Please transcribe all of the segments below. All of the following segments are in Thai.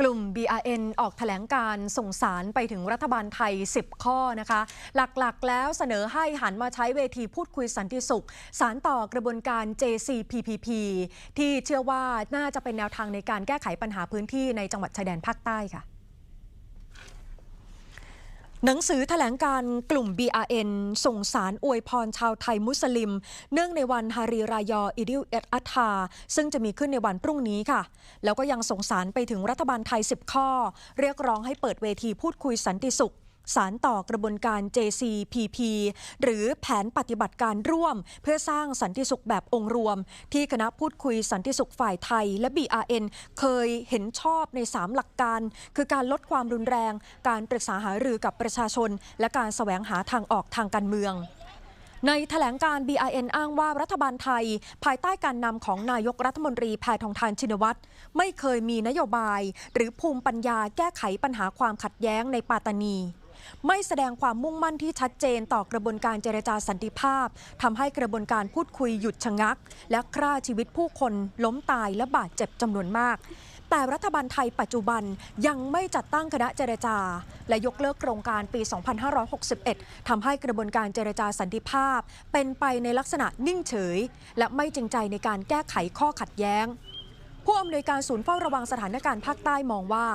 กลุ่ม BRN ออกแถลงการส่งสารไปถึงรัฐบาลไทย 10 ข้อนะคะ หลักๆ แล้วเสนอให้หันมาใช้เวทีพูดคุยสันติสุข สารต่อกระบวนการ JCPPP ที่เชื่อว่าน่าจะเป็นแนวทางในการแก้ไขปัญหาพื้นที่ในจังหวัดชายแดนภาคใต้ค่ะ หนังสือแถลงการกลุ่ม BRN ส่งสารอวยพรชาวไทยมุสลิม เนื่องในวันฮารีรายออิดิลเอตอัตฮาซึ่งจะมีขึ้นในวันพรุ่งนี้ค่ะ แล้วก็ยังส่งสารไปถึงรัฐบาลไทย 10 ข้อ เรียกร้องให้เปิดเวทีพูดคุยสันติสุข สารต่อกระบวนการ JCPP หรือแผนปฏิบัติการร่วม เพื่อสร้างสันติสุขแบบองค์รวม ที่คณะพูดคุยสันติสุขฝ่ายไทยและ BRN เคยเห็นชอบใน 3 หลักการ คือการลดความรุนแรง การปรึกษาหารือกับประชาชน และการแสวงหาทางออกทางการเมืองในแถลงการ BIN อ้างว่ารัฐบาลไทย ภายใต้การนำของนายกรัฐมนตรีแพทองทานชินวัตรไม่เคยมีนโยบาย หรือภูมิปัญญาแก้ไขปัญหาความขัดแย้งในปาตานี ไม่แสดงความมุ่งมั่นที่ชัดเจนต่อกระบวนการเจรจาสันติภาพทำให้กระบวนการพูดคุยหยุดชะงัก และฆ่าชีวิตผู้คนล้มตายและบาดเจ็บจำนวนมากแต่รัฐบาลไทยปัจจุบันยังไม่จัดตั้งคณะเจรจา และยกเลิกโครงการปี 2561ทำให้กระบวนการเจรจาสันติภาพ เป็นไปในลักษณะนิ่งเฉย และไม่จริงใจในการแก้ไขข้อขัดแย้ง ผู้อำนวยการศูนย์เฝ้าระวังสถานการณ์ภาคใต้มองว่า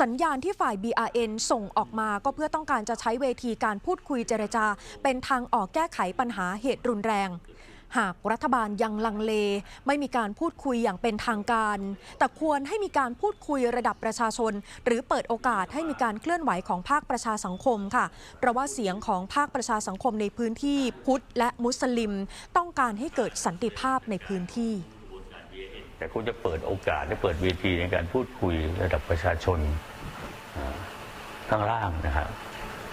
สัญญาณที่ฝ่าย BRN ส่งออกมาก็เพื่อต้องการจะใช้เวทีการพูดคุยเจรจา เป็นทางออกแก้ไขปัญหาเหตุรุนแรงหากรัฐบาลยังลังเล ไม่มีการพูดคุยอย่างเป็นทางการ แต่ควรให้มีการพูดคุยระดับประชาชน หรือเปิดโอกาสให้มีการเคลื่อนไหวของภาคประชาสังคมค่ะ เพราะว่าเสียงของภาคประชาสังคมในพื้นที่พุทธและมุสลิม ต้องการให้เกิดสันติภาพในพื้นที่ แต่คุณจะเปิดโอกาสและเปิดเวทีในการพูดคุยระดับประชาชนข้างล่างนะครับ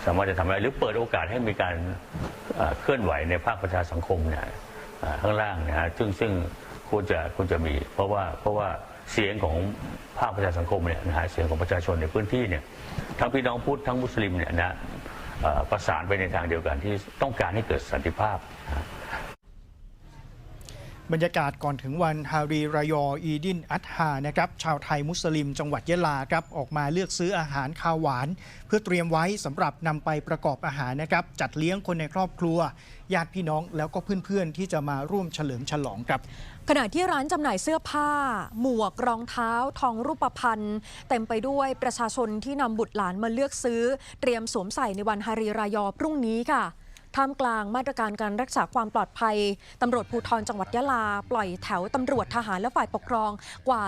สามารถจะทำอะไรหรือเปิดโอกาสให้มีการเคลื่อนไหวในภาคประชาสังคมเนี่ยข้างล่างนะฮะซึ่งซึ่งควรจะควรจะมี เพราะว่าเพราะว่าเสียงของภาคประชาสังคมเนี่ยนะฮะเสียงของประชาชนในพื้นที่เนี่ยทั้งพี่น้องพุทธทั้งมุสลิมเนี่ยนะประสานไปในทางเดียวกันที่ต้องการให้เกิดสันติภาพ บรรยากาศก่อนถึงวันฮารีรายออีดินอัตฮานะครับชาวไทยมุสลิมจังหวัดยะลาครับออกมาเลือกซื้ออาหารคาวหวาน เพื่อเตรียมไว้สำหรับนำไปประกอบอาหารนะครับจัดเลี้ยงคนในครอบครัว ญาติพี่น้องแล้วก็เพื่อนๆ ที่จะมาร่วมเฉลิมฉลองครับขณะที่ร้านจำหน่ายเสื้อผ้า หมวกรองเท้า ทองรูปพรรณเต็มไปด้วยประชาชนที่นำบุตรหลานมาเลือกซื้อ เตรียมสวมใส่ในวันฮารีรายอพรุ่งนี้ค่ะ ท่ามกลางมาตรการการรักษาความปลอดภัยตำรวจภูธรจังหวัดยะลา ปล่อยแถวตำรวจทหารและฝ่ายปกครองกว่า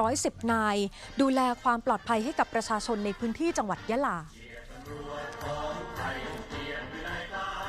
110 นาย ดูแลความปลอดภัยให้กับประชาชนในพื้นที่จังหวัดยะลา